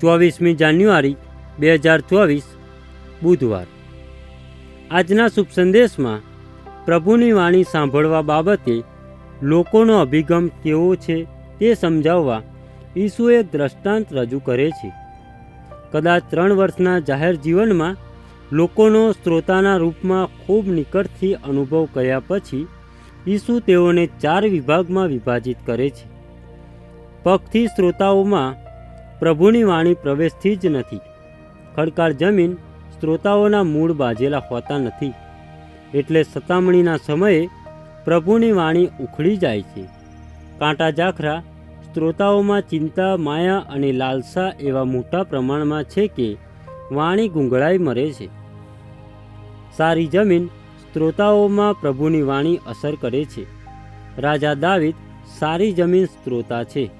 ચોવીસમી જાન્યુઆરી, બે હજાર ચોવીસ, બુધવાર. આજના શુભ સંદેશમાં પ્રભુની વાણી સાંભળવા બાબતે લોકોનો અભિગમ કેવો છે તે સમજાવવા ઈસુ એક દ્રષ્ટાંત રજૂ કરે છે. કદાચ ત્રણ વર્ષના જાહેર જીવનમાં લોકોનો શ્રોતાના રૂપમાં ખૂબ નિકટથી અનુભવ કર્યા પછી ઈસુ તેઓને ચાર વિભાગમાં વિભાજિત કરે છે. પગથી શ્રોતાઓમાં પ્રભુની વાણી પ્રવેશથી જ નથી. ખડકાળ જમીન શ્રોતાઓના મૂળ બાજેલા હોતા નથી. એટલે સતામણીના સમયે પ્રભુની વાણી ઉખડી જાય છે. કાંટા જાખરા શ્રોતાઓમાં ચિંતા, માયા અને લાલસા એવા મોટા પ્રમાણમાં છે કે વાણી ગુંગળાઈ મરે છે. સારી જમીન શ્રોતાઓમાં પ્રભુની વાણી અસર કરે છે. રાજા દાવિદ સારી જમીન શ્રોતા છે.